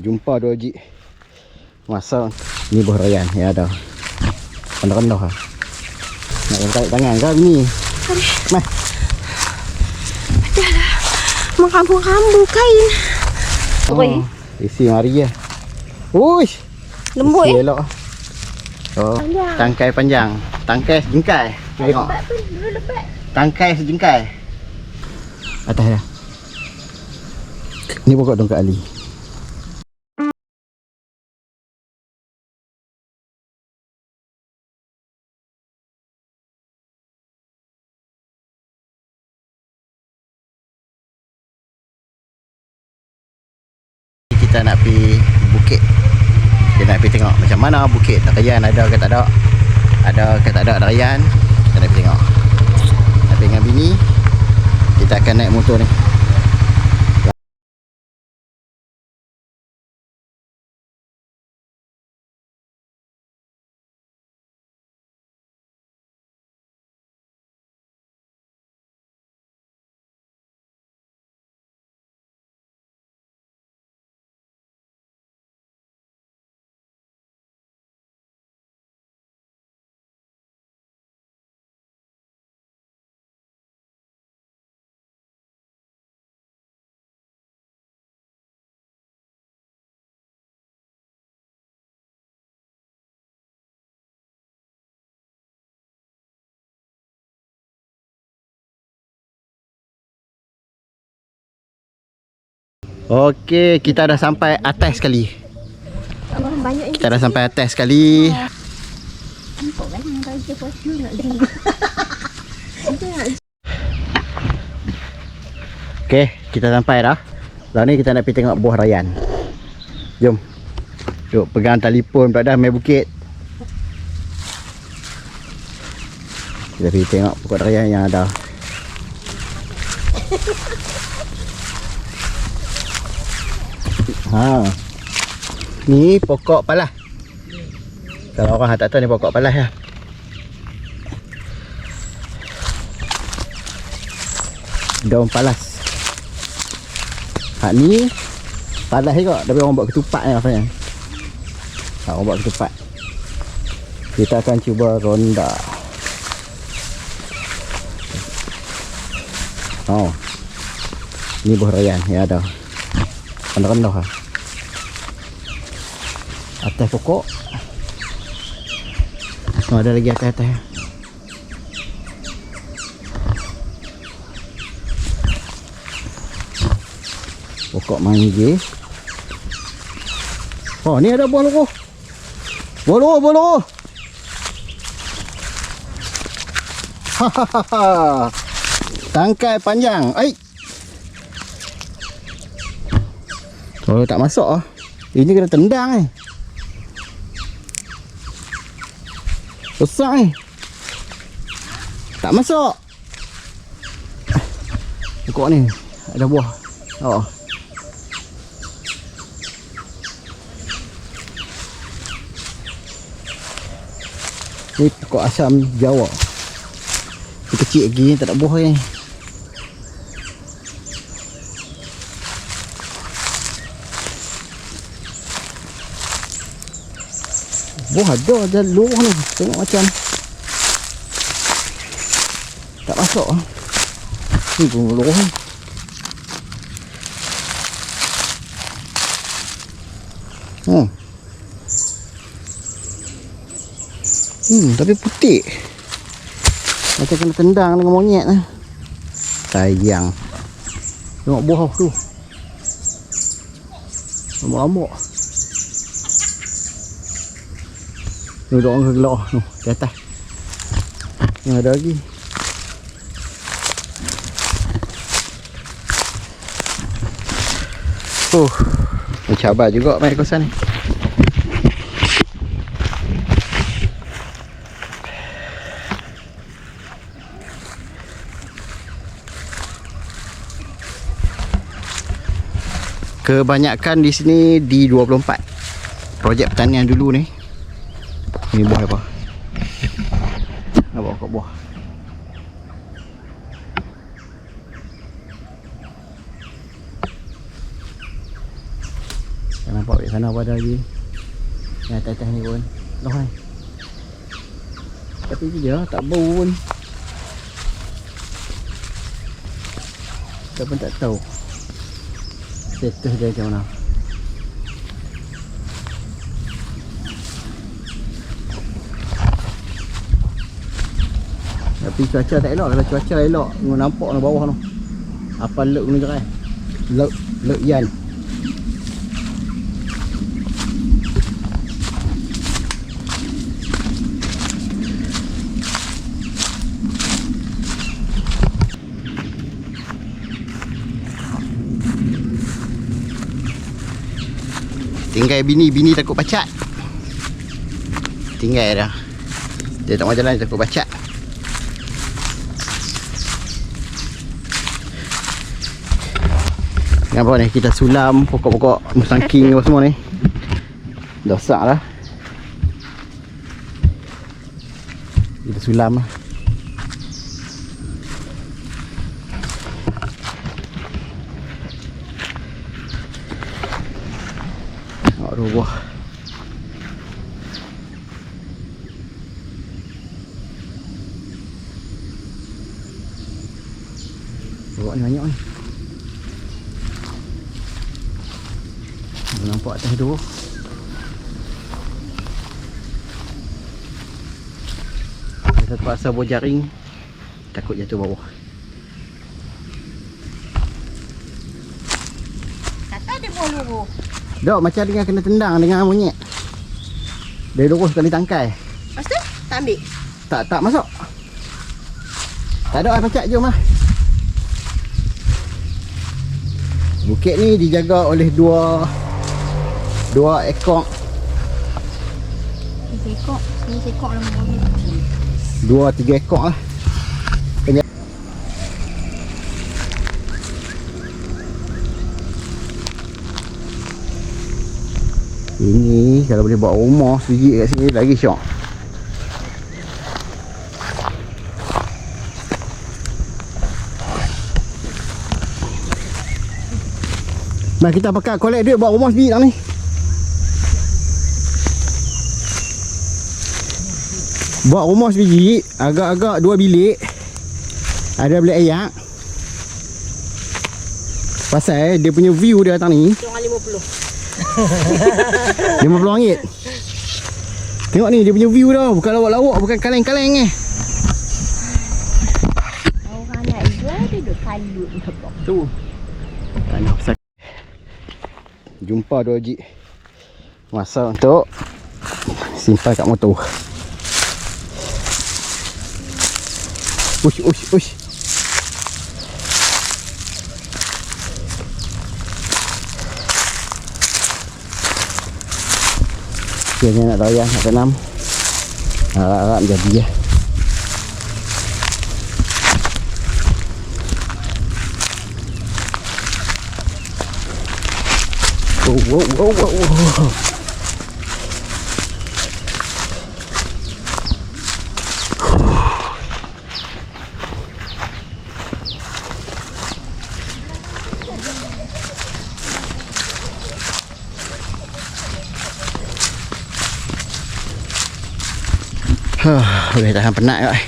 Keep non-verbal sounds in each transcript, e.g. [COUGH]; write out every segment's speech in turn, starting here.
Jumpa dua haji Masa Ni buah rayan Ya ada Rendah-rendah lah Nak tarik tangan kau ni? Mah Meramu-ramu kain. Oi. Isi mari ya. Uish. Lembut Isi eh. elok. Oh Panjang. Tangkai panjang. Tangkai sejengkai. Tengok. Tangkai sejengkai. Atas dah Ni pokok dongkak Ali mana bukit. Darayan ada ke tak ada? Ada ke tak ada Darayan Kita nak tengok. Tapi dengan bini. Kita akan naik motor ni Okey, kita dah sampai atas sekali. Kita dah sampai atas sekali. [LAUGHS] Okey, kita sampai dah. Sekarang ni kita nak pergi tengok buah rayan. Jom. Duk pegang telefon pula dah main bukit. Kita pergi tengok pokok rayan yang ada. [LAUGHS] Ha. Ni pokok palas. Kalau orang tak tahu ni pokok palas ya. Daun palas. Hak ni palas juga tapi orang buat ketupat ni rasanya. Ha, orang buat ketupat. Kita akan cuba ronda. Oh. Ni buah rayan ya Rendah-rendah lah. Atas pokok. Oh, ada lagi atas-atas. Pokok mangga. Oh, ni ada buah loroh. Buah loroh, buah loroh. Hahaha. [LAUGHS] Tangkai panjang. Ai. Oh, tak masuk ah. Ini kena tendang ni. Besar ni. Tak masuk. Pokok ni ada buah. Oh. Ni pokok asam Jawa. Ni kecil lagi tak ada buah ni. Buah ada ada luar ni. Tengok macam tak masuk. Ni pun luar ni. Hmm. Hmm, tapi putih. Macam kena tendang dengan monyet lah. Sayang. Tengok buah tu. Lambuk-lambuk. Ni duduk orang gelap tu. Di atas. Yang ada lagi. Oh. Mencabar juga main kawasan ni. Kebanyakan di sini di 24 Projek pertanian dulu ni Ni buah apa? Nampak kok buah? Yang nampak kat sana apa ada lagi? Yang atas-atas ni pun. Loh kan Tapi je tak bau pun. Kita pun tak tahu. Status dia macam mana Tapi cuaca tak elok Kalau cuaca elok Tengok nampak nak bawah tu Apa lek ni jerai Lek Lek yan Tinggal bini, bini takut pacat Tinggal dah Dia tak mau jalan, takut pacat Nampak ni, kita sulam pokok-pokok musangking apa semua ni. Dah lah. Kita sulam lah Tengok dua buah Bawa ni banyak ni Aku nampak atas tu Pasal buah jaring. Takut jatuh bawah. Kata dia mau luruh. Dok macam dengan kena tendang dengan monyet Dia lurus sekali tangkai. Lepas tu, tak ambil. Tak tak masuk. Tak ada air pacak jom lah Bukit ni dijaga oleh dua Dua ekor. Ni sekok. Ni sekok lah mau Dua tiga ekor lah. Ini kalau boleh buat rumah sendiri kat sini lagi syok. Mari kita pakai collect duit buat rumah sendiri lah ni Buat rumah sendiri Agak-agak dua bilik. Ada bilik ayak. Pasal dia punya view dia datang ni. Tengok 50. RM50 Tengok ni dia punya view tau Bukan lawak-lawak Bukan kaleng-kaleng eh. Orang nak jual dia duduk kalut. Tu Tanah besar Jumpa dua jik. Masa untuk Simpan kat motor Ush ush lại Akhirnya nak layan nak tanam Harap-harap jadi ya Wow, wow, wow, wow, wow. Huh, boleh tahan penat kot eh.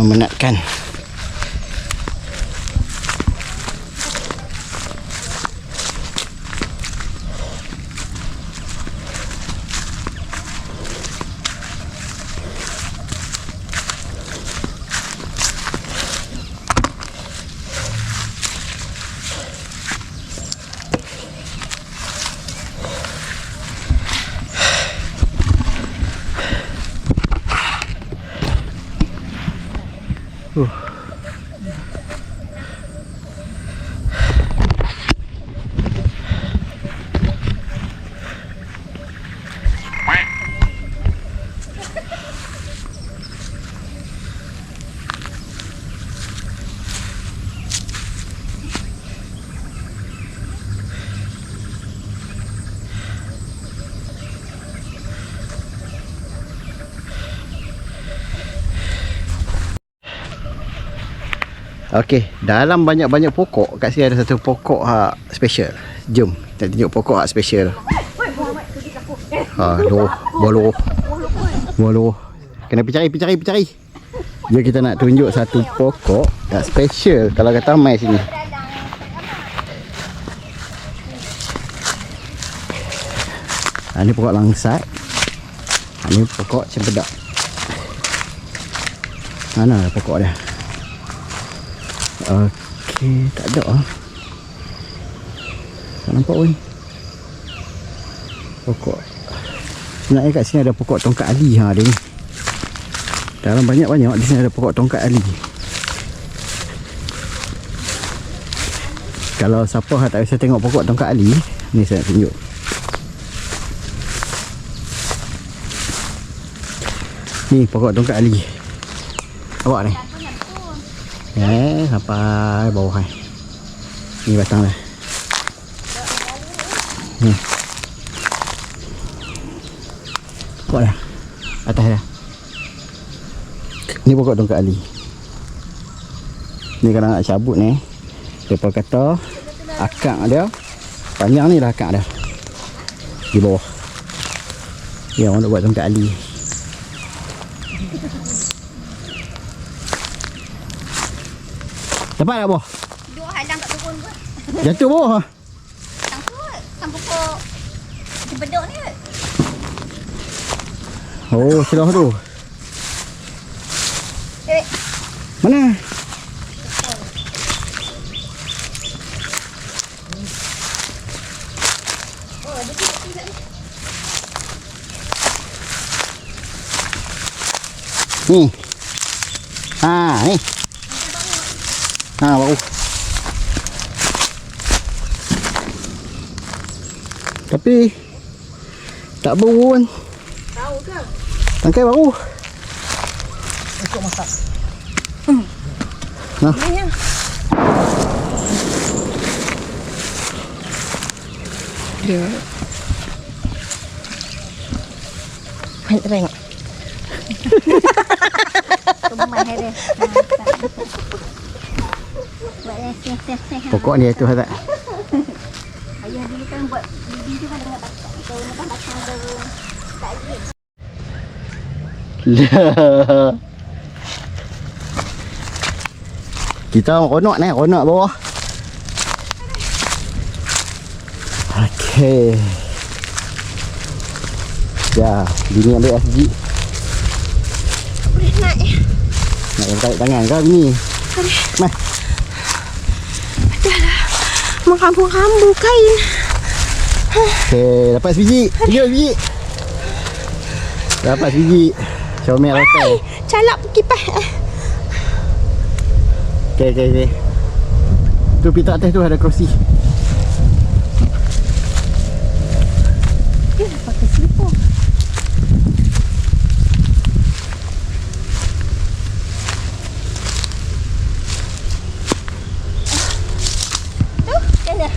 Memenatkan Okey, dalam banyak-banyak pokok kat sini ada satu pokok ha, special. Jom Nak tunjuk pokok hak special. Ha, loh, bolo. Bolo. Kena pergi cari, pergi. Jom kita nak tunjuk satu pokok yang special kalau kata mai sini. Ha, ni pokok langsat. Ha, ni pokok cempedak. Mana pokok dia? Okey, tak ada ah. Tak nampak pun. Pokok. Sebenarnya kat sini ada pokok tongkat ali ha dia ni. Dalam banyak-banyak di sini ada pokok tongkat ali. Kalau siapa yang tak bisa tengok pokok tongkat ali, ni saya nak tunjuk. Ni pokok tongkat ali. Awak ni. Eh, sampai bawah ni. Ni batang dia. Ni. Pokok dah. Atas dah. Ni pokok tongkat ali. Ni kalau nak cabut ni. Depa kata akak dia panjang ni lah akak dia. Di bawah. Ya, orang nak buat tongkat ali. Dapat tak bawah? Dua hadang kat turun pun. Jatuh bawah. Tang tu. Tang pokok. Cempedok ni. Oh, celah tu. Eh, Mana? Ni. Ha, ni. Ha, baru. Tapi tak bau pun. tahu ke? Tangkai baru. Banyak. Dia. Banyak tengok. Kemai dia. Buat leseh-leseh. Pokok ni tu tak. Ayah dulu kan buat bibi tu kan dengan batang. Kalau nak batang tu tak lagi. Lah. [LAUGHS] Kita ronok ni, ronok bawah. Okey. Ya, bini ambil SG. Boleh naik. Nak yang tarik tangan kau bini. Mah, Mengkambu-kambu kain. okey, dapat sebiji. Tiga biji. Dapat sebiji. Comel hotel. Calak kipas. Okey, okey, okey. Tu pita atas tu ada kerusi. Dia dah pakai slipper. Tu, macam mana?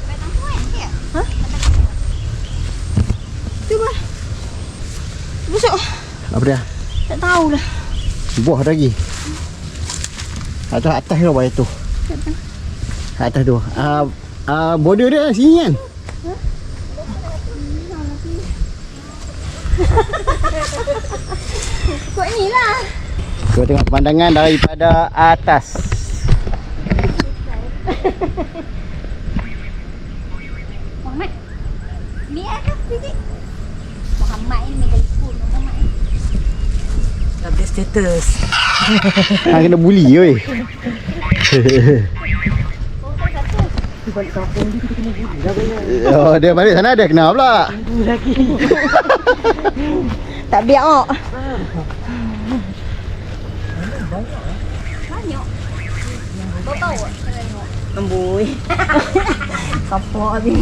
Batang tu kan? Ha? Tu bah. Busuk. Apa dia? Tak tahulah. Buah lagi. Atas atas tu bayar tu. Atas tu. Ah uh, border dia sini kan. Kau ni lah. Kau tengok pemandangan daripada atas. Muhammad. Ni ada biji. Muhammad ni telefon Muhammad ni. Update status. Ha [LAUGHS] kena bully oi. [LAUGHS] Oh dia balik sana dia kena pula. [LAUGHS] Tak biar ok. Banyak. Bau-bau tak? Embui. Kapok habis.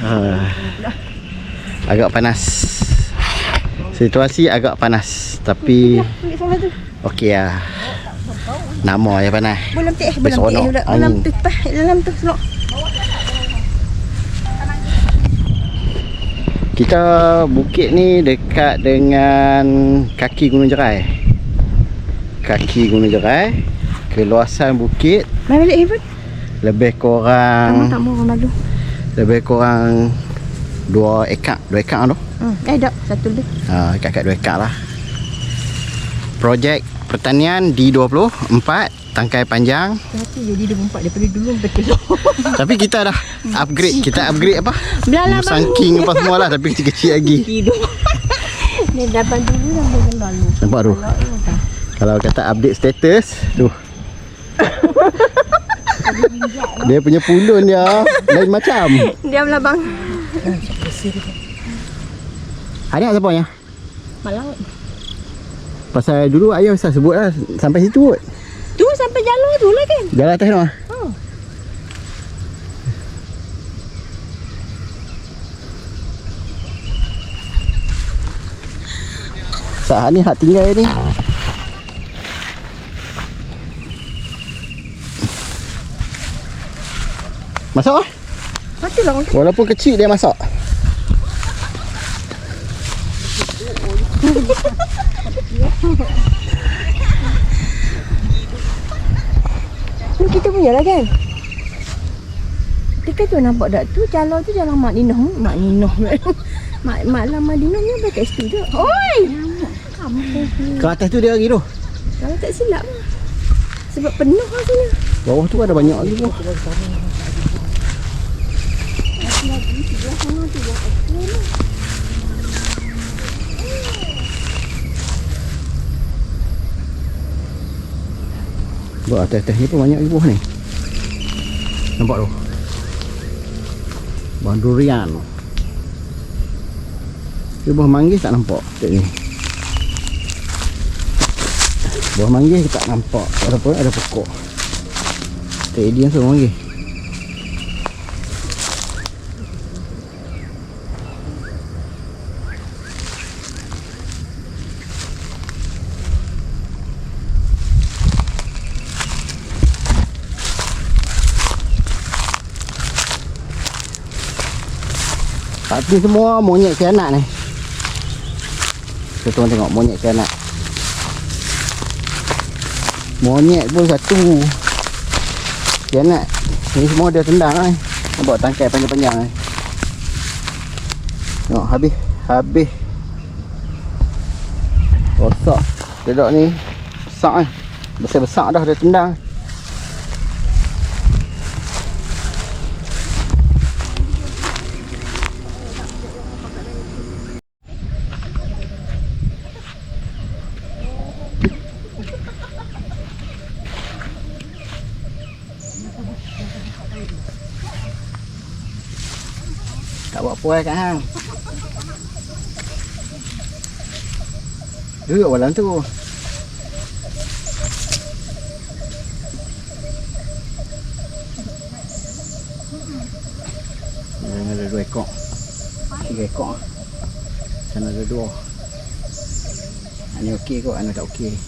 Ha. Agak panas. Situasi agak panas tapi tu. okey lah. Nama je panas. Belum tik, Habis belum tik. angin. tik pas dalam tu selok. Kita bukit ni dekat dengan kaki Gunung Jerai. Kaki Gunung Jerai. keluasan bukit Mari balik lebih kurang tak malu. lebih kurang 2 ekar 2 ekar tu? Hmm, eh dak. Satu lagi. ha, kat 2 ekar lah. Projek pertanian D24 tangkai panjang. Hati jadi dia empat daripada dulu keluar. [LAUGHS] tapi kita dah upgrade. Kita upgrade apa? Belalah Musangking apa semua lah tapi kecil-kecil lagi. [LAUGHS] Hidup. Dia dapat dulu sampai ke lalu. nampak tu? Kalau kata update status tu. Dia punya pulun dia lain macam. Diam lah bang. ada siapa ya Malang. pasal dulu ayah saya sebut lah sampai situ kot Tu sampai jalur tu lah kan. jalan atas tu ah Oh. Saat ni hak tinggal ni Masak lah Mati lah Walaupun kecil dia masak Punya lah kan. Dekat tu nampak tak tu jalan tu jalan Mak Ninah. Mak Ninah. [LAUGHS] Mak Mak Lam Madinah ni ada kat situ tu. Oi. Ke atas tu dia lagi tu Kalau tak silap sebab penuh lah sini. Bawah tu ada banyak lagi tu Buat atas-atas ni pun banyak buah ni Nampak tu? Buah durian. Tapi buah manggis tak nampak Kat ni Buah manggis tak nampak. Apa? Ada pokok. Tak dia semua manggis Tapi semua monyet kianat ni. Tuan tengok monyet kianat Monyet pun satu. Kianat Ni semua dia tendang ni Nampak tangkai panjang-panjang ni Tengok habis Habis. Rosak. Dedok ni Besar ni Besar-besar dah dia tendang Tak buat puas kat hang. Duduk dalam tu. Sana ada dua ekor. Tiga ekor. Sana ada dua. Ini okey kot, anu tak okey.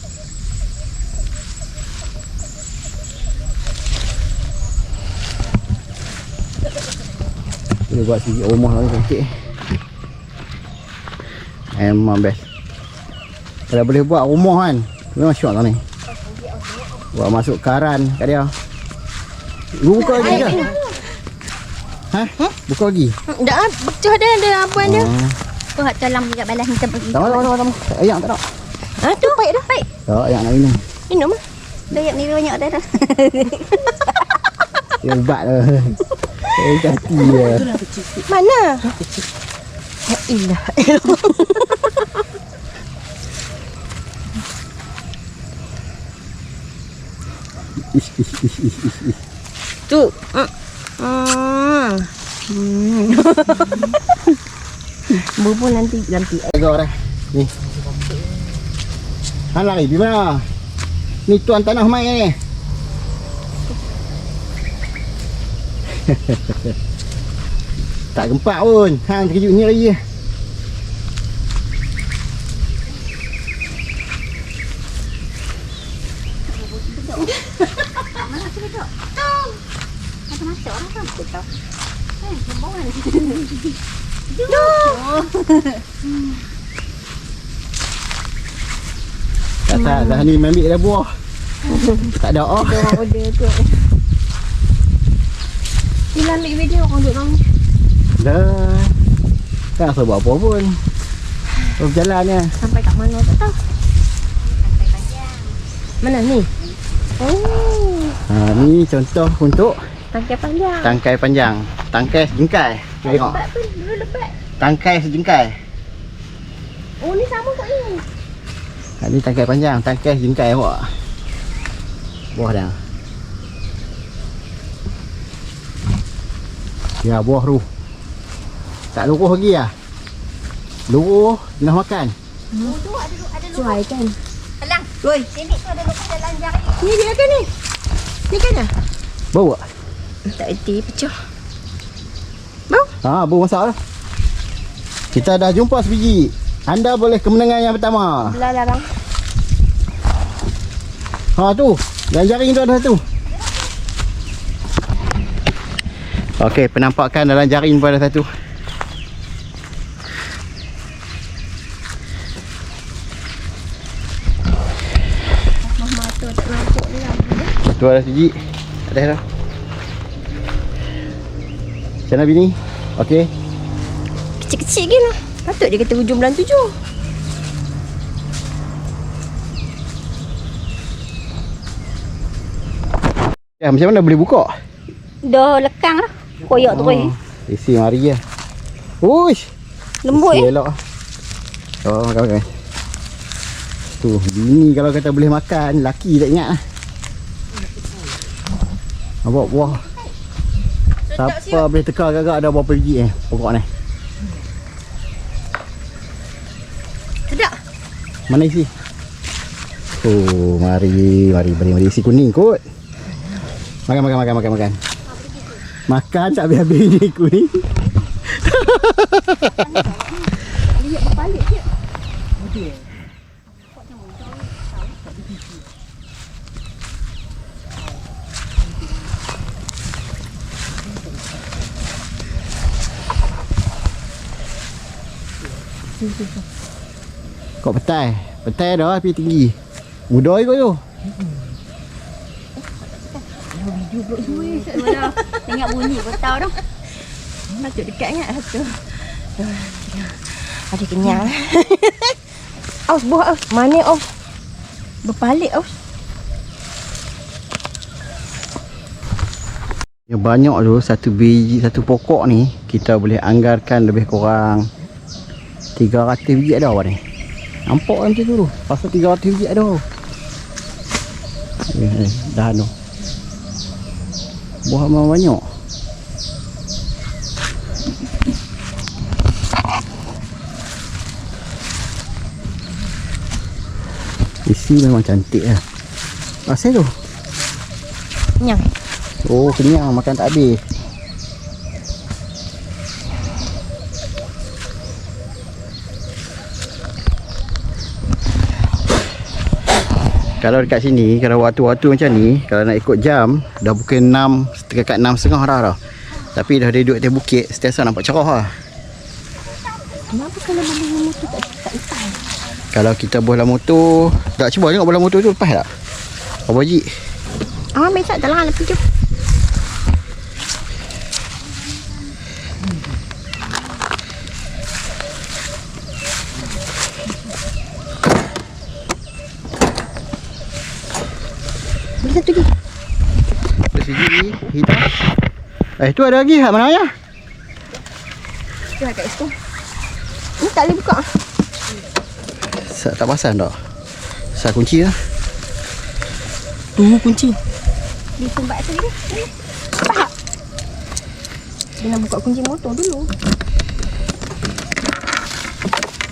Dia buat sikit rumah lagi cantik Memang best Kalau boleh buat rumah kan Memang syok tau ni Buat masuk karan kat dia Lu buka lagi ke? Ha? Buka lagi? Dah ah, pecah dia ada apa dia. Oh. Tu hak tolong juga balas kita pergi. Tak tak tak tak Ayam tak tak Ha tu baik dah. Baik. Tak ayam nak minum Minum ah. Dayak ni banyak dah dah. Dia ubat lah [LAUGHS] Eh hati Mana? Ya ilah. Ish ish ish ish ish ish tu. Hmm. Hmm. Bubur nanti nanti. Jaga orang Ni Han lari di mana? Ni tuan tanah mai ni Tak gempak pun Hang terkejut ni lagi. Tak tak dah ni ambil dah buah Tak ada oh. Ada tu. Bila ambil video orang duduk dalam Dah. Tak rasa buat apa pun. Oh, berjalan je. sampai kat mana tak tahu. Sampai panjang. Mana ni? Oh, Ha, ni contoh untuk tangkai panjang. tangkai panjang. Tangkai sejengkai. Tengok. Lebat pun, dulu lebat. Tangkai sejengkai. Oh, ni sama kat ni. Ha, ni tangkai panjang. Tangkai sejengkai awak. Buah dah. Ya, buah tu. Tak luruh lagi lah. Luruh, nak makan. Oh, tu ada ada Cuai lubang. kan? Alang. Oi, Sini tu ada lubang dalam jari. ni dia kan ni? Ni kan dah? Bau tak? Tak erti, pecah. Ha, bau masak lah. Kita dah jumpa sebiji. Anda boleh kemenangan yang pertama. Belah lah bang. Ha tu. Dan jaring tu ada satu. Okey, penampakan dalam jaring pun ada satu. Tu lah. Ada sebiji. Ada dah. Macam mana bini? Okey. Kecil-kecil ke lah. Patut dia kata hujung bulan tujuh. Ya, macam mana boleh buka? Dah lekang dah. Koyak tu eh. Isi mari ya. Uish. Lembut Isi eh. elok. Oh, makan makan. Tu, bini kalau kata boleh makan, laki tak ingat lah. Nampak buah. Siapa boleh teka agak ada berapa biji eh pokok ni. Sedap. Mana isi? Oh, mari, mari, mari, mari isi kuning kot. Makan, makan, makan, makan, makan. Makan tak habis-habis ni kuning. Kau petai. Petai dah api tinggi. Mudah ikut tu. Mana? Tengok bunyi pun tahu dah. Patut dekat ingat satu. Ada kenyang. [LAUGHS] aus, buah aus. Mana aus? Berpalit aus. Yang banyak tu satu biji satu pokok ni kita boleh anggarkan lebih kurang 300 biji ada awak ni. Nampak kan macam tu tu. Pasal 300 biji ada. Eh, eh, dah tu. Buah memang banyak. Isi memang cantik lah. Asal tu? Kenyang. Oh kenyang makan tak habis Kalau dekat sini Kalau waktu-waktu macam ni Kalau nak ikut jam Dah pukul 6 Dekat 6 setengah dah dah Tapi dah ada duduk atas bukit Setiasa nampak cerah lah Kenapa kalau beli motor tak tak hitam? Kalau kita bola motor Tak cuba tengok bola motor tu lepas tak Apa biji Ah, ambil tak dalam lebih jom. Beli satu lagi. Ada biji hitam Eh tu ada lagi Mana ya Tu kat situ. Ni tak boleh buka. Sa- Tak pasang tak Saya kunci lah Tu kunci. Di sumbat sini. Tak. Dia nak buka kunci motor dulu.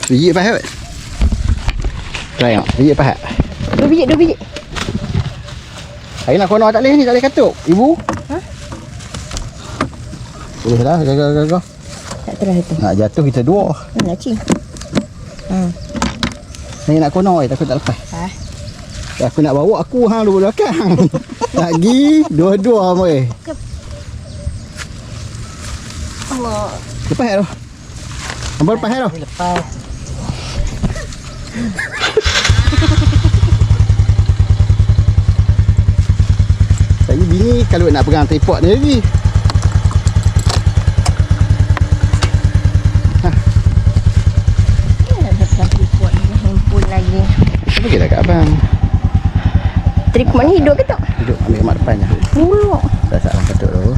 Biji lepas kot Try tengok Biji lepas tak Dua biji, dua biji. Hari nak kono tak boleh ni Tak boleh katuk Ibu Ha? Boleh lah Gagal gagal Tak terah itu. Nak jatuh kita dua Mana cing? Ha. Ni nak kono eh Takut tak lepas Ha. Aku nak bawa aku hang dua belakang [LAUGHS] Lagi Dua-dua boy Allah. Lepas tu Nampak lepas tu Lepas. Kalau nak pegang tripod ni lagi ni. Apa kita kat abang Tripod ni hidup ke tak? Duduk ambil kat mak depannya Mulu. Dah salah ketuk tu